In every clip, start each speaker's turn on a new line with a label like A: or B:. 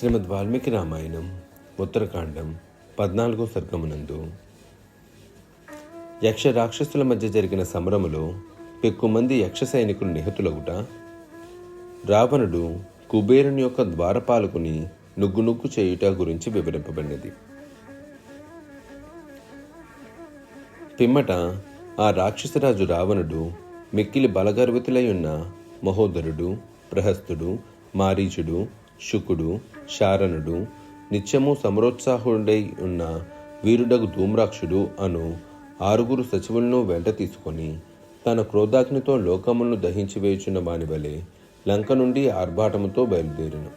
A: శ్రీమద్ వాల్మీకి రామాయణం ఉత్తరకాండం పద్నాలుగో సర్గమునందు. యక్ష రాక్షసుల మధ్య జరిగిన సమరములో పెక్కుమంది యక్ష సైనికులు నిహతులగుట రావణుడు కుబేరుని యొక్క ద్వారపాలకుని నుగ్గు నుగ్గు చేయుట గురించి వివరింపబడినది. పిమ్మట ఆ రాక్షసరాజు రావణుడు మిక్కిలి బలగర్వితులై ఉన్న మహోదరుడు ప్రహస్తుడు మారీచుడు శుకుడు శారణుడు నిత్యము సమరోత్సాహుడై ఉన్న వీరుడగు ధూమ్రాక్షుడు అను ఆరుగురు సచివులను వెంట తీసుకొని తన క్రోధాగ్నితో లోకములను దహించి వేయుచున్న వాని వలె లంక నుండి ఆర్భాటముతో బయలుదేరును.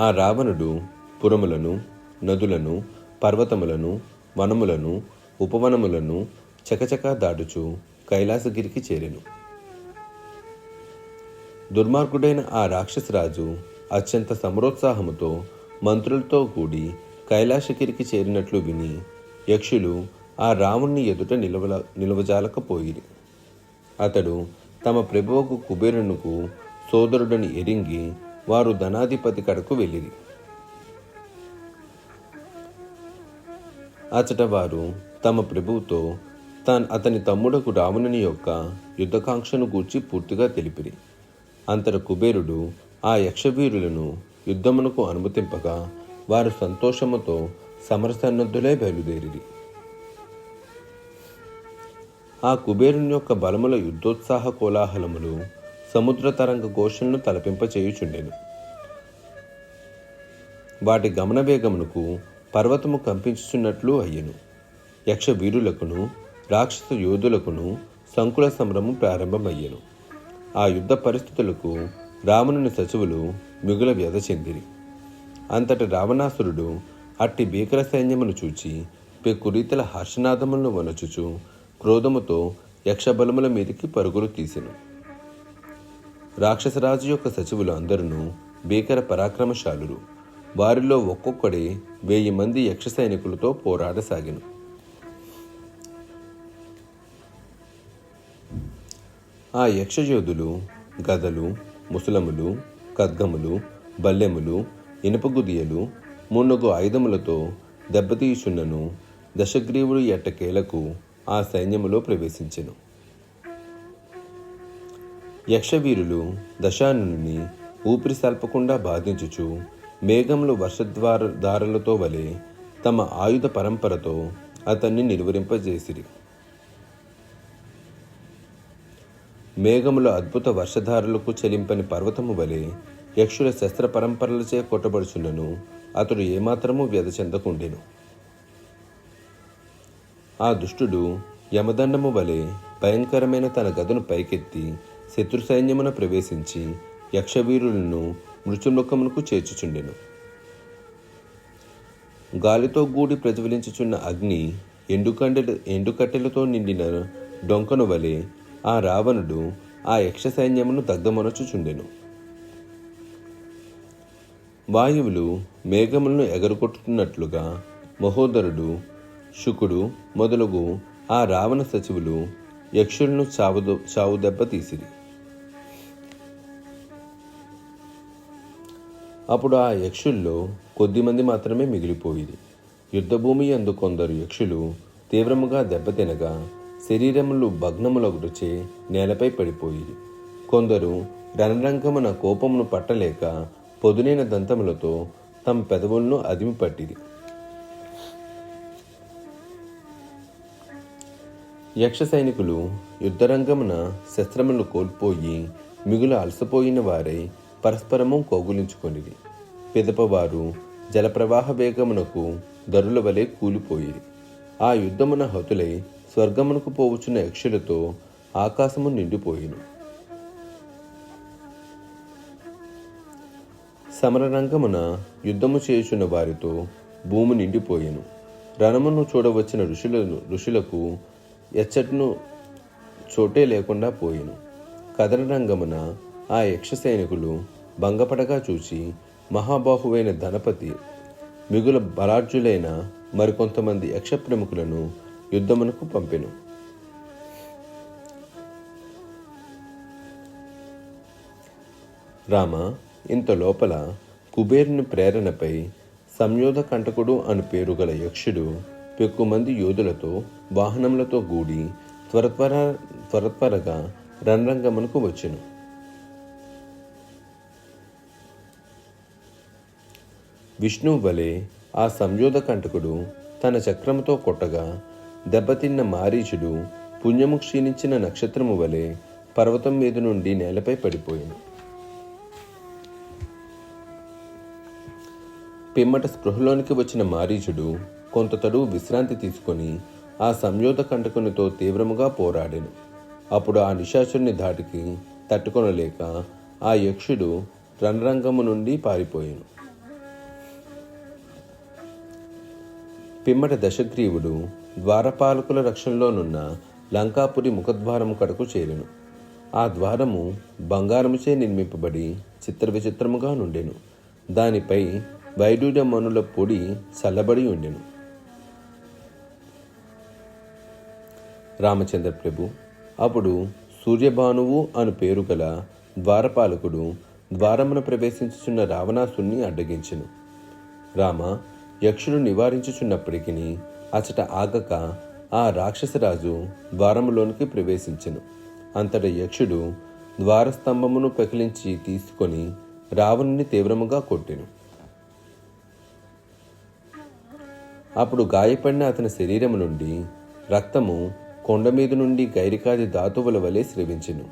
A: ఆ రావణుడు పురములను నదులను పర్వతములను వనములను ఉపవనములను చకచకా దాటుచు కైలాసగిరికి చేరెను. దుర్మార్గుడైన ఆ రాక్షసరాజు అత్యంత సమరోత్సాహముతో మంత్రులతో కూడి కైలాసగిరికి చేరినట్లు విని యక్షులు ఆ రాముణ్ణి ఎదుట నిలవల నిలవజాలకపోయిరి. అతడు తమ ప్రభువుకు కుబేరునుకు సోదరుడని ఎరింగి వారు ధనాధిపతి కడకు వెళ్ళిరి. అచట వారు తమ ప్రభువుతో తాన్ అతని తమ్ముడకు రావణుని యొక్క యుద్ధకాంక్షను గూర్చి పూర్తిగా తెలిపిరి. అంతట కుబేరుడు ఆ యక్షవీరులను యుద్ధమునకు అనుమతింపగా వారు సంతోషముతో సమరసన్నద్ధులై బయలుదేరిరి. ఆ కుబేరుని యొక్క బలముల యుద్ధోత్సాహ కోలాహలములు సముద్ర తరంగ ఘోషణను తలపింపచేయుచుండెను. వాటి గమన వేగమునకు పర్వతము కంపించుచున్నట్లు అయ్యెను. యక్ష వీరులకును రాక్షస యోధులకును సంకుల సంభ్రమం ప్రారంభమయ్యెను. ఆ యుద్ధ పరిస్థితులకు రావణుని సచివులు మిగుల వ్యధ చెందిరి. అంతటి రావణాసురుడు అట్టి భీకర సైన్యమును చూచి పెక్కురీతల హర్షనాదములను వనచుచు క్రోధముతో యక్షబలముల మీదకి పరుగులు తీసెను. రాక్షసరాజు యొక్క సచివులు అందరూ భీకర పరాక్రమశాలురు. వారిలో ఒక్కొక్కడే వెయ్యి మంది యక్ష సైనికులతో పోరాడసాగిను. ఆ యక్షయోధులు గదలు ముసలములు ఖడ్గములు బల్లెములు ఇనుపగుదియలు మున్నగు ఆయుధములతో దెబ్బతీయుచున్నను దశగ్రీవుడు ఎట్టకేలకు ఆ సైన్యములో ప్రవేశించెను. యక్షవీరులు దశానుని ఊపిరి సల్పకుండా బాధించుచు మేఘములు వర్షద్వార దారులతో వలె తమ ఆయుధ పరంపరతో అతన్ని నిర్వరింపజేసిరి. మేఘముల అద్భుత వర్షధారులకు చెలింపని పర్వతము వలె యక్షుల శస్త్ర పరంపరలచే కొట్టబడుచున్నను అతడు ఏమాత్రము వ్యధ చెందకుండెను. ఆ దుష్టుడు యమదండము వలె భయంకరమైన తన గదను పైకెత్తి శత్రు సైన్యమున ప్రవేశించి యక్షవీరులను మృత్యుముఖమునకు చేర్చుచుండెను. గాలితో గూడి ప్రజ్వలించుచున్న అగ్ని ఎండుకండె ఎండుకట్టెలతో నిండిన డొంకను వలె ఆ రావణుడు ఆ యక్ష సైన్యమును దగ్ధమనచుచుండెను. వాయువులు మేఘములను ఎగరగొట్టుతున్నట్లుగా మహోదరుడు శుకుడు మొదలగు ఆ రావణ సచివులు యక్షులను చావు చావు దెబ్బ తీసిరి. అప్పుడు ఆ యక్షుల్లో కొద్దిమంది మాత్రమే మిగిలిపోయింది యుద్ధభూమి అందు కొందరు యక్షులు తీవ్రముగా దెబ్బతినగా శరీరములు భగ్నములగుచే నేలపై పడిపోయి కొందరు రణరంగమున కోపమును పట్టలేక పొదునైన దంతములతో తమ పెదవులను అదిమి పట్టిరి యక్ష సైనికులు యుద్ధరంగమున శస్త్రములు కోల్పోయి మిగులు అలసపోయిన వారై పరస్పరము కోగులించుకొనిది పిదపవారు జలప్రవాహ వేగమునకు దరుల వలె కూలిపోయి ఆ యుద్ధమున హతులై స్వర్గమునకు పోవచ్చున్న యక్షులతో ఆకాశము నిండిపోయిను. సమరరంగమున యుద్ధము చేయుచున్న వారితో భూమి నిండిపోయెను. రణమును చూడవచ్చిన ఋషులను ఋషులకు ఎచ్చటను చోటే లేకుండా పోయెను. కదనరంగమున ఆ యక్ష సైనికులు భంగపడగా చూచి మహాబాహువైన ధనపతి మిగుల బలార్జులైన మరికొంతమంది యక్ష ప్రముఖులను యుద్ధమునకు పంపెను. రామ ఇంత లోపల కుబేరుని ప్రేరణపై సంయోధ కంటకుడు అను పేరు గల యక్షుడు పెక్కుమంది యోధులతో వాహనములతో గూడి త్వరత్వర త్వరత్వరగా రణరంగమునకు వచ్చెను. విష్ణువు వలె ఆ సంయోధ కంటకుడు తన చక్రముతో కొట్టగా దెబ్బతిన్న మారీచుడు పుణ్యము క్షీణించిన నక్షత్రము వలె పర్వతం మీద నుండి నేలపై పడిపోయాను పిమ్మట స్పృహలోనికి వచ్చిన మారీచుడు కొంత తడువు విశ్రాంతి తీసుకొని ఆ సంయోధ కంటకునితో తీవ్రముగా పోరాడాను. అప్పుడు ఆ నిశాచుని ధాటికి తట్టుకొనలేక ఆ యక్షుడు రణరంగము నుండి పారిపోయాను. పిమ్మట దశగ్రీవుడు ద్వారపాలకుల రక్షణలోనున్న లంకాపురి ముఖద్వారము కడకు చేరెను. ఆ ద్వారము బంగారముచే నిర్మింపబడి చిత్ర విచిత్రముగా నుండెను. దానిపై వైడూర్యమనుల పొడి చల్లబడి ఉండెను. రామచంద్ర ప్రభు అప్పుడు సూర్యభానువు అను పేరు గల ద్వారపాలకుడు ద్వారమున ప్రవేశించుచున్న రావణాసుని అడ్డగించెను. రామ యక్షుడు నివారించుచున్నప్పటికీ అచట ఆగక ఆ రాక్షసరాజు ద్వారములోనికి ప్రవేశించెను. అంతట యక్షుడు ద్వారస్తంభమును పెకిలించి తీసుకొని రావణుని తీవ్రముగా కొట్టెను. అప్పుడు గాయపడిన అతని శరీరము నుండి రక్తము కొండ మీద నుండి గైరికాది ధాతువుల వలె స్రవించెను.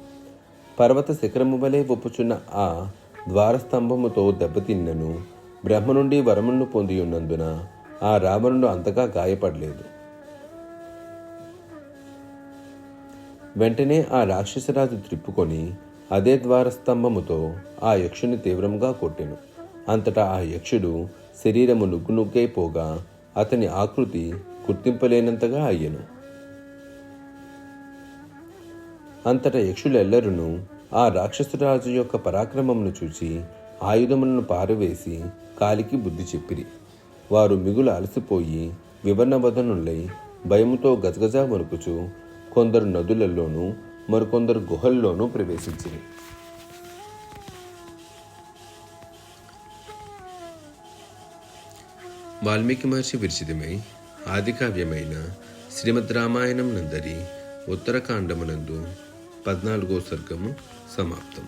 A: పర్వత శిఖరము వలె ఒప్పుచున్న ఆ ద్వారస్తంభముతో దెబ్బతిన్నను. బ్రహ్మ నుండి వరమును పొంది ఉన్నందున ఆ రావణుడు అంతగా గాయపడలేదు. వెంటనే ఆ రాక్షసరాజు త్రిప్పుకొని అదే ద్వారస్తంభముతో ఆ యక్షుని తీవ్రంగా కొట్టెను. అంతటా ఆ యక్షుడు శరీరము నుగ్గు నుగ్గైపోగా అతని ఆకృతి గుర్తింపలేనంతగా అయ్యను. అంతటా యక్షులెల్లరును ఆ రాక్షసురాజు యొక్క పరాక్రమమును చూచి ఆయుధములను పారవేసి కాలికి బుద్ధి చెప్పిరి. వారు మిగులు అలసిపోయి వివర్ణవదనులై భయముతో గజగజ వణుకుచు కొందరు నదులలోనూ మరికొందరు గుహల్లోనూ ప్రవేశించింది వాల్మీకి మహర్షి విరచితమై ఆదికావ్యమైన శ్రీమద్ రామాయణం నందరి ఉత్తరకాండమునందు పద్నాలుగో సర్గము సమాప్తం.